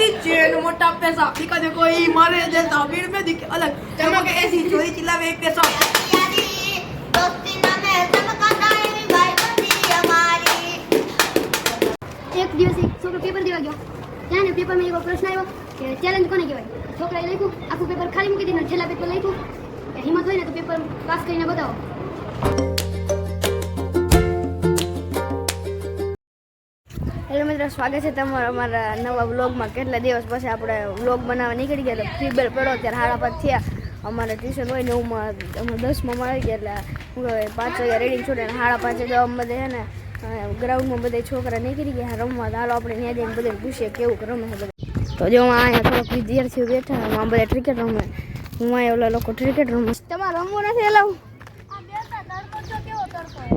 મોટી ચેન મોટા પૈસા ઠીક છે કોઈ મરે જતા ભીડ મેં દીકે અલગ. ચમક એસી ચોરી ચિલ્લાવે એક પૈસા. એક દિવસ એક છોકરો પેપર દેવા ગયો. ત્યાં ને પેપરમાં એવો પ્રશ્ન આવ્યો કે ચેલેન્જ કોને કહેવાય? છોકરાએ લખ્યું, આખું પેપર ખાલી મૂકી દીધું છેલ્લા પેપર લખ્યું. હિંમત હોય ને તો પેપર પાસ કરીને બતાવો. હેલો મિત્રો, સ્વાગત છે તમારા અમારા નવા વ્લોગમાં. કેટલા દિવસ પછી આપણે વ્લોગ બનાવવા નીકળી ગયા એટલે ફ્રી પડો ત્યારે હાડા પર થયા. અમારે ટ્યુશન હોય નવમાં અમે દસમાં આવી ગયા એટલે હું પાંચ વાગ્યા રેડી છોડે ને હાડા પાંચે તો અમે બધે છે ને ગ્રાઉન્ડમાં બધા છોકરા નીકળી ગયા. રમવા તો હાલો આપણે ત્યાં જઈને બધા પૂછીએ કેવું રમે છે તો જો અહીંયા થોડાક વિદ્યાર્થીઓ બેઠા બધા ક્રિકેટ રમે. હું અહીંયા ઓલા લોકો ક્રિકેટ રમે. તમારે રમવું નથી એલાવું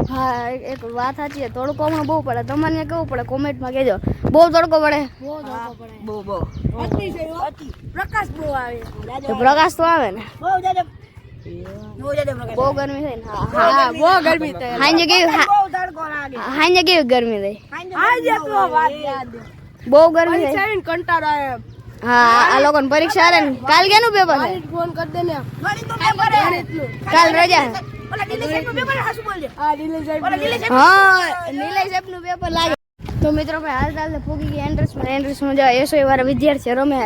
હા એક- એક વાત સાચી છે. તડકો હમણાં બહુ પડે. તમારે કેવું પડે? કોમેન્ટમાં કહેજો. બહુ તડકો પડે. બહુ બહુ પ્રકાશ બહુ આવે. તો પ્રકાશ તો આવે ને. બહુ જાજે. બહુ બહુ ગરમી થઈ ને. હા હા બહુ ગરમી થઈ. હાંજે કેવી બહુ તડકો હાંજે ગરમી થઈ? આજે તો વાત યાદ. બહુ ગરમી થઈ. કંટાળો આવે હા આ લોકોને પરીક્ષા આવે ને. કાલ કેનું પેપર છે? ફોન કરી દે ને. પેપર કાલ રજા તો મિત્રો હાલ ચાલતે પૂગી ગયા એન્ટ્રન્સમાં એન્ટ્રન્સમાં જવા એસો વાળા વિદ્યાર્થી રમે.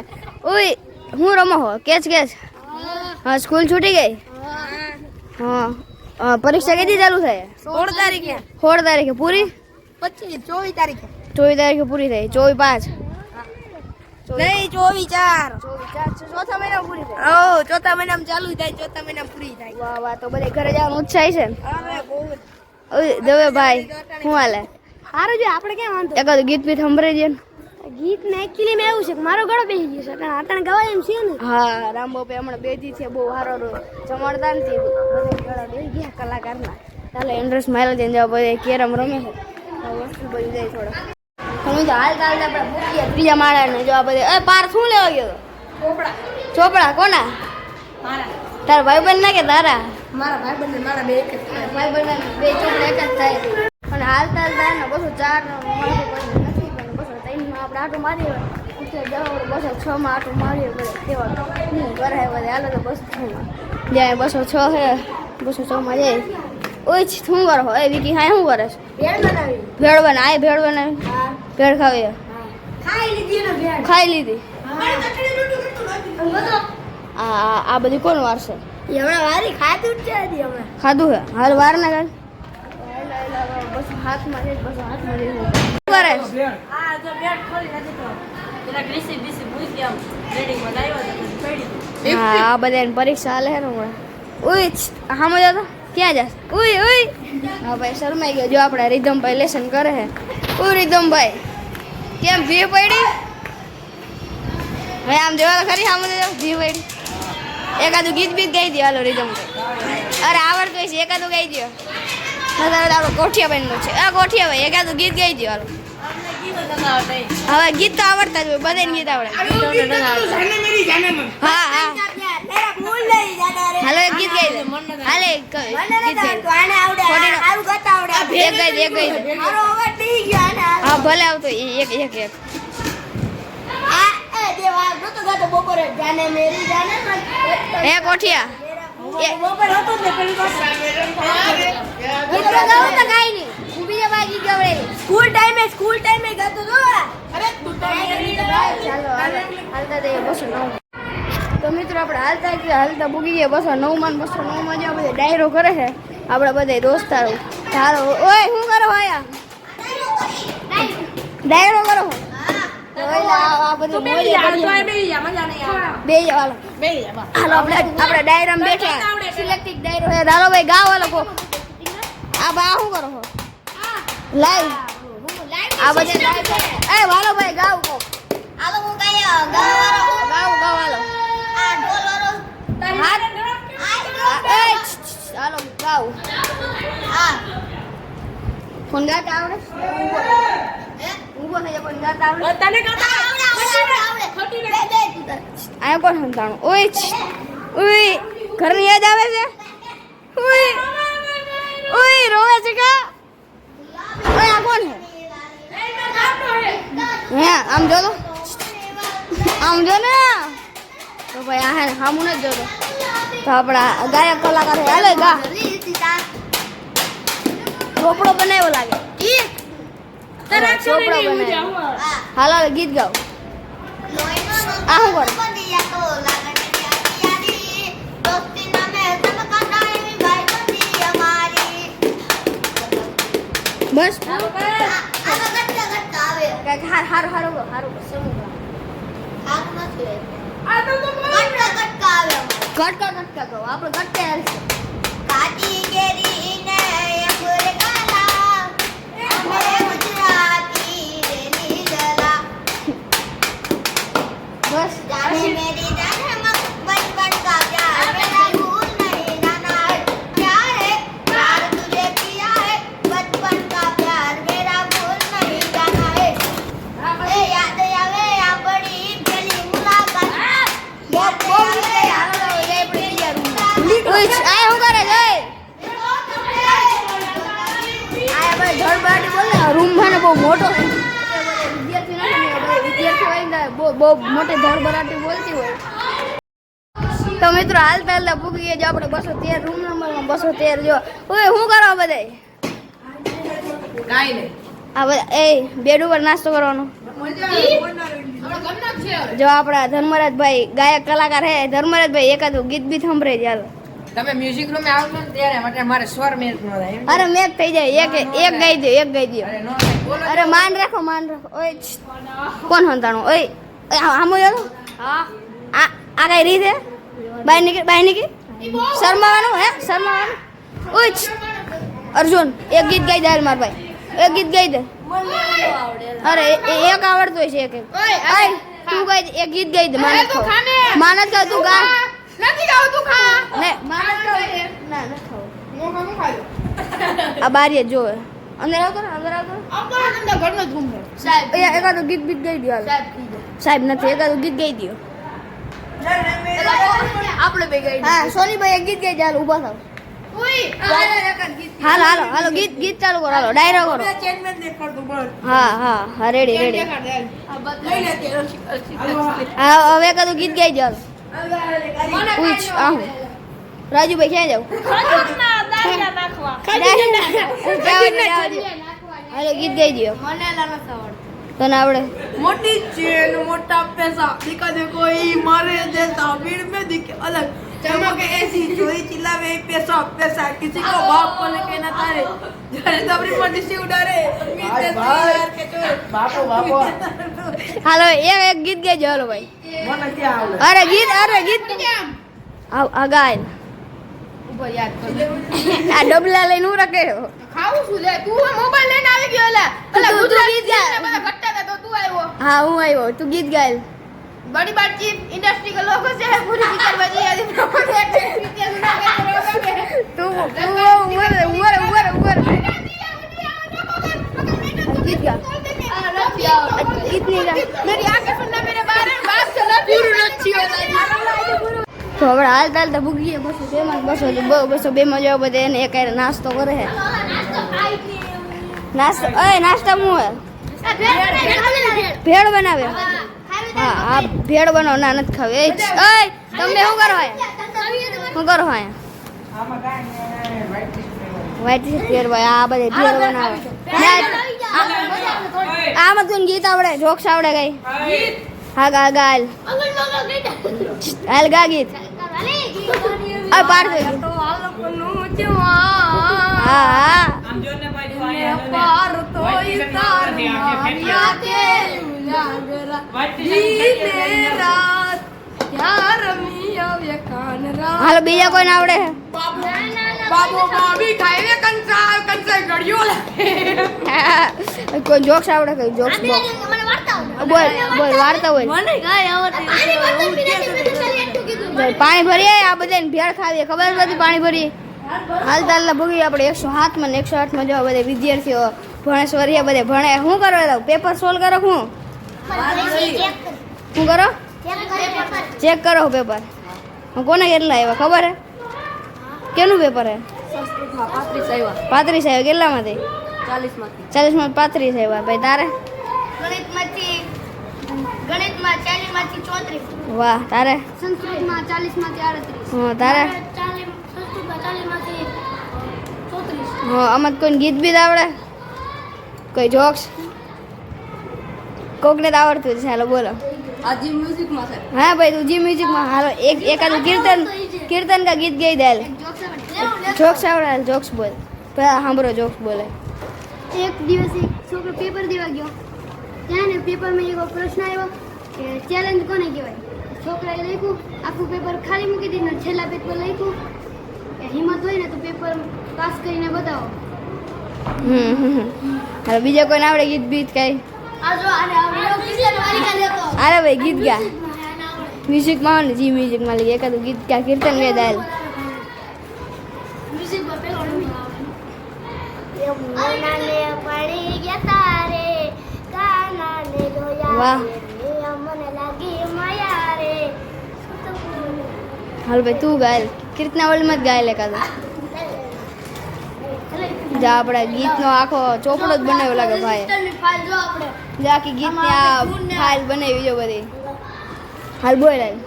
ઓય હું રમો હો? Catch catch? હા સ્કૂલ છૂટી ગઈ? હા પરીક્ષા કેટલી ચાલુ થાય? સોળ તારીખે. સોળ તારીખે. પૂરી? પચીસ ચોવીસ તારીખે. ચોવીસ તારીખે પૂરી થઈ. ચોવીસ પાંચ. નહીં ચોવીસ ચાર. ચોવીસ ચાર ચોથા મહિના પૂરી થાય. ઓ ચોથા મહિનામાં ચાલુ થાય ચોથા મહિનામાં પૂરી થાય. વાહ વાહ તો બધે ઘરે જવાનું ઉત્સાહ છે જ. દવે ભાઈ હું હાલે? સારું જો આપણે કેમ વાંધો? એકાદ ગીત બીત સંભળાઈ દે ને. ગીત ને એકચ્યુઅલી મેં એવું છે કે મારો ગળો બેસી ગયો છે કારણ આટણ ગવાય એમ છે ને? હા રામબાપે હમણાં બેજી છે બહુ સારો જમાડતા નથી બધા ગળા બેસી ગયા કલાકારના ચાલો એન્ડ્રેસ મારો જઈને જવા બધા કેરમ રમે છે. વસ્તુ બની જાય થોડા. હું તો હાલ આપણે મૂકીએ ત્રીજા માળા ને જો આ બધે. એ પાર શું લેવા ગયો ચોપડા. ચોપડા? કોના? મારા. તારા ભાઈબંધ ના કે તારા? મારા ભાઈ બંને મારા બે એક જ થાય. ભાઈબંધ બે ચોપડા એક જ થાય. અને હાલ તાલ થાય ને બસો ચાર નો માથું કોઈ નથી પણ બસો ત્રણમાં આપણે આટો મારીએ. ઉઠે જવા બસો છ માં આટો મારીએ પડે કેવા હું કરે બધે? હાલો તો બસો છ માં જ્યાં બસો છ છે બસો છ માં જાય. ઓય શું કરો એ વિકી હા શું કરે છે? ભેળ બનાવી. ભેળ બનાવી ભેળ બનાવી. ભેળ ખાવી ખાઈ લીધી ખાઈ લીધી. આ બધી કોણ વારશે? હમણાં વારી ખાધું જ છે હમણાં. ખાધું હે? હાલ વાર ના કાઢ બસ હાથમાં બસ હાથમાં કરે આ જો ખોલી નથી તો તો આ બધાની પરીક્ષા હાલે છે ને હમણાં. ઉઈ હા મજા જતો. ક્યાં જાસ ઉઈ ઉઈ હા ભાઈ શરમાઈ ગયો જો આપણે રીધમભાઈ લેસન કરે છે ઉ રીધમભાઈ કેમ ભી પડી ભાઈ આમ જોવા ખરી જો ભી પડી એકાદું ગીત બીત ગાઈ દે હાલો રીધમભાઈ અરે આવડતું છે એકાદું ગાઈ દો નતર આપણો કોઠિયા બહેનનું છે આ કોઠિયા ભાઈ એકાદું ગીત ગાઈ દો હાલો હવે ગીત તો આવડતા જ હોય બધાને ગીત આવડે હા હા હાલો એક ગીત ગાઈ દે. હાલે ગીત ગાઈ એક ગાઈ એક ગાઈ હા ભલે આવતો. એક એક એક. હે કોઠિયા. સ્કૂલ ટાઈમે સ્કૂલ ટાઈમે ગાતો તો. અરે ચાલો હાલતા બસો નવ. તો મિત્રો આપણે હાલતા કે હાલતા પૂગી ગયા. બસો નવમાં ને બસો નવમાં જ્યાં બધા ડાયરો કરે છે આપણા બધા દોસ્તારો. ચાલો ઓય શું કરો આયા ડાયરો કરો. આપણે ડાયરામાં બેઠા. સિલેક્ટિક ડાયરો છે. ભાઈ ગાવ હાલો આ બા શું કરો છો? લાઈવ આ બધા એ ભાઈ ગાવ કો ગાવ ગાવ હાથ એ છ, હાલો ગાવ ફોન ગાતા આવડે? ઊભો થઈ જા ફોન ગાતા આવડે? તને કરતા આયા કોણ સંતાણું? ઓય ઓય ઘરની યાદ આવે છે? ઓય ઓય રોવે છે કા? ઓય આ કોણ હે આમ જો આમ જો ને? તો ભાઈ આ હે સામું નથી જોતો. તો આપણા ગાયક કલાકાર છે હાલે ગા. સીતા ચોપડો બનાવ્યો લાગે. ચોપડો બનાવ્યો. આ હાલ હાલ ગીત ગાઓ. લોહીનો આ શું કરે? બંધિયા તો લાગણી યારી યારી દોસ્તી નામે ચમકાતા એવી ભાઈબંધી અમારી બસ. આ આમાં ગટકા ગટકા આવે કાંઈક હાર હારું હારું ગો હારું ગો આવે અમારે. કહો આપણે ગટકે કાચી કેરી બહુ મોટી ધડબડાટી બોલતી હોય. તો મિત્રો હાલ હાલતા પૂગી ગયા જો આપણે બસો તેર રૂમ નંબરમાં બસો તેર જો. ઓય શું કરો બધા આ બધા એ બેડ ઉપર નાસ્તો કરવાનો. જો આપણા ધર્મરાજભાઈ ગાયક કલાકાર હે ધર્મરાજભાઈ એકાદું ગીત બી સંભળાય ચાલો તમે મ્યુઝિક રૂમે આવશો ને ત્યારે માટે મારે સ્વર મેચ ન થાય અરે મેચ થઈ જાય એક એક ગાઈ દે એક ગાઈ દે અરે માન રાખો માન રાખો. ઓય કોણ સંતાણું ઓય. આમો જાતો આ આ કઈ રીત હે બાય નીકળ બાય નીકળ શર્માવાનું હે શર્માવાનું ઓય છ. અર્જુન એક ગીત ગાઈ દે હાલ માર ભાઈ એક ગીત ગાઈ દે અરે એ- એ- એક આવડતું હોય છે એક એક ઓય તું ગાઈ દે એક ગીત ગાઈ દે માનત ખાવ માનત ખાવ તું ગા નથી ખાવું તું ખા ને માનત ખાવ ના ન ખાવ આ બારીએ જોવે અંદર આવતો ને અંદર આવતો ને. આમ તો આનંદ ઘરનો જ ગુમ સાહેબ એ એકાદું ગીત બીત ગાઈ દો હાલ સાહેબ નથી એક ગીત ગાઈ દો આપણે બે ગાઈ હા સોનીભાઈ એક ગીત ગાઈ ચાલો ઊભા થાવ હાલો હાલો હાલો ગીત ગીત ચાલુ કરો હાલો ડાયરો કરો. હા હા હા રેડી રેડી હા હવે એકાદું ગીત ગાઈ જાઓ પૂછ આહું. રાજુભાઈ ક્યાં જાવ? હાલો ગીત ગાઈ દો તને આવડે? મોટી ચેન મોટા પૈસા. દીકા દે કોઈ મારે દેતા ભીડ મે દીકે અલગ. ચમકે એસી જોઈ ચિલ્લાવે પૈસા પૈસા. કિસી કો બાપ કો ને કહેના તારે. જ્યારે તબરી પર દિશી ઉડારે મીતે યાર કે તો બાપો બાપો. હાલો એ એક ગીત ગેજો હાલો ભાઈ. મને કે આવડે? અરે ગીત અરે ગીત. આવ આ ગાય. ઉપર યાદ કર આ ડબલા લઈને હું રખે ખાવું શું લે તું મોબાઈલ લઈને આવી ગયો એલા તું- એલા તું ગુજરાતી ગીત ગા. ને બધા ઘટતા હતા તો તું આવ્યો હા હું આવ્યો તું ગીત ગાય बड़ी बातचीत इंडस्ट्री के लोगों से है पूरी पिक्चर बजी है दिन पर देखते हैं पिक्चर सुना के लोगों के તું તું ઉમર ઉમર ઉમર ઉમર ગીત ગા ગીત નહીં ગા मेरी आंखें सुनना मेरे बारे में बात चला पूरी अच्छी होता है તો હવે હાલ તાલ તો ભૂગી ગયા બસો બે માં બસો બ- બસો બે માં જવા બધે એને એક નાસ્તો કરે છે નાસ્તો ઓય નાસ્તા હું ભેળ બનાવે હા હા ભેળ બનાવો ના નથી ખાવે. એ જ. ઓય તમે શું કરો શું કરો હે આમાં કાંઈ નહીં, white વ્હાઈટ ટી પહેરવાય આ બધે ભેળ બનાવે આમાં તું ગીત આવડે જોક્સ આવડે કઈ? હા ગા ગા હાલ. હાલ ગા ગીત. પાર હાલો બીજા કોઈ આવડે? કોઈ જોક્સ આવડે કઈ જોક્સ બોલ. બોલ વાર્તા હોય. પાણી ભરીએ આ બધાને ભેળ ખાવીએ ખબર નથી પાણી ભરીએ? હાલ તાલ ભોગી આપણે એકસો સાતમાં ને એકસો આઠમાં જવા બધા વિદ્યાર્થીઓ ભણેશ્વરીએ બધે ભણે. શું કરો એટલે પેપર સોલ્વ કરો શું શું કરો? ચેક કરો પેપર. કોને કેટલા આવ્યા ખબર હે? કેનું પેપર હે? પાંત્રીસ આવ્યા કેટલામાંથી? ચાલીસમાં પાંત્રીસ આવ્યા ભાઈ તારે? વાહ તારે? સંસ્કૃતમાં હા તારે? સંસ્કૃતમાં હા આમાં કોઈ ગીત બી આવડે? કોઈ જોક્સ કોકને તો આવડતું છે હાલો બોલો. આજે મ્યુઝિકમાં છે. હા ભાઈ તું જી મ્યુઝિકમાં હાલો એક એકાદું કીર્તન કીર્તન કા ગીત ગઈ દે જોક્સ આવડે. જોક્સ બોલ. પેલા સાંભળો જોક્સ બોલે. એક દિવસ એક છોકરો પેપર દેવા ગયો. ત્યાં ને પેપરમાં એવો પ્રશ્ન આવ્યો કે ચેલેન્જ કોને કહેવાય? છોકરાએ લખ્યું આખું પેપર ખાલી મૂકી દીધું ને છેલ્લા પેપર લખ્યું કે હિંમત હોય ને તો પેપર પાસ કરીને બતાવો. હમ હમ હમ. હાલો બીજા કોઈને આવડે ગીત બીત કઈ? અરે ભાઈ ગીત ગા. મ્યુઝિકમાં આવે ને જી મ્યુઝિકમાં લઈએ. એકાદું ગીત ગા કીર્તન ગઈ દાલ મ્યુઝિકમાં પેલો યમુનાને પડી ગયા તારે કાનાને જોયા વાહ. હાલ ભાઈ, તું ગાય કીર્તના વર્લ્ડમાં જ ગાય એકાદું જા આપણે ગીતનો આખો ચોપડો જ બનાવ્યો લાગે ભાઈ જા આખી ગીતની આ ફાઇલ બનાવી જો બધી. હાલ બોલ હાલ.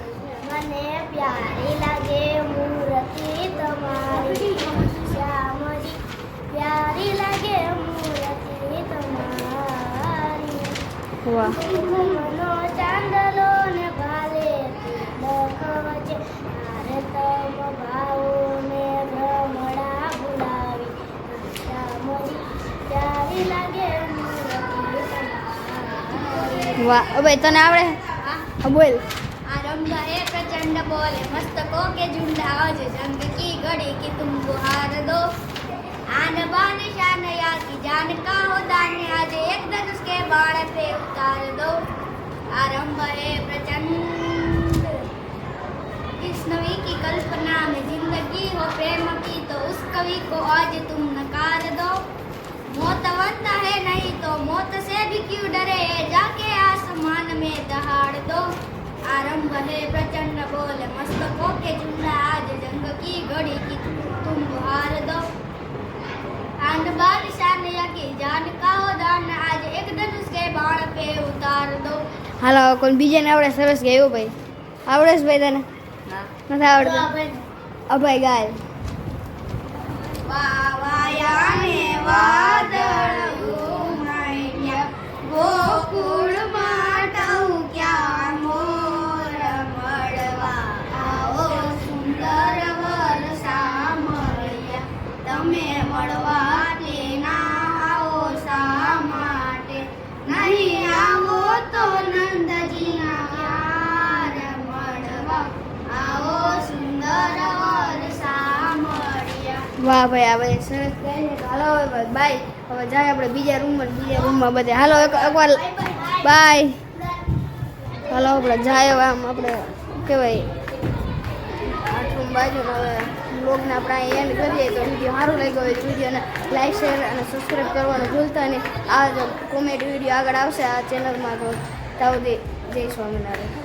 લાગે મૂર્તિ તમારી. શ્યામજી, પ્યારી લાગે મૂર્તિ તમારી વાહ મનો ચાંદલો ને ભાલે લખવજે ભારતમ ભાવો ને ભ્રમણા ભુલાવી શ્યામજી પ્યારી લાગે મૂર્તિ વાહ વાહ ભાઈ તને આવડે બોલ આરંભા એ પ્રચંડ બોલે મસ્તકો કે ઝુંડા આવજે જંગ કી ઘડી કે તુમ બહાર દો આન બાન શાન યાકી જાન કા હો દાન આજે એકદમ बाण पे उतार दो। आरंभ है प्रचंड। इस नवी की कल्पना में ज़िंदगी हो प्रेम की तो उस कवि को आज तुम नकार दो। मौत वंदा है नहीं तो मौत से भी क्यों डरे? जाके आसमान में दहाड़ दो। आरंभ है प्रचंड बोल, मस्तकों के झुंडा आज जंग की घड़ी की तुम हार दो। आन बान शान या की जान का हो दान હાલો કોઈ બીજે ને આવડે સરસ ગાયો ભાઈ. આવડે છે ભાઈ તને? નથી આવડતું. અભય ગાય. વાયા ને વાદળ. વાહ ભાઈ, આ ભાઈ સરસ ગાય હાલો હવે બાય હવે જાય આપણે બીજા રૂમમાં બીજા રૂમમાં બધે. હાલો, એક એકવાર બાય હાલો, આપણે જાય આમ આપણે કહેવાય? આઠ રૂમ બાજુ હવે બ્લોગને આપણે એન્ડ કરીએ તો વીડિયો સારું લાગ્યો હોય વિડીયોને લાઈક શેર અને સબસ્ક્રાઈબ કરવાનું ભૂલતા નહીં. આ કોમેડી વીડિયો આગળ આવશે આ ચેનલમાં તો તાવ જય સ્વામિનારાયણ.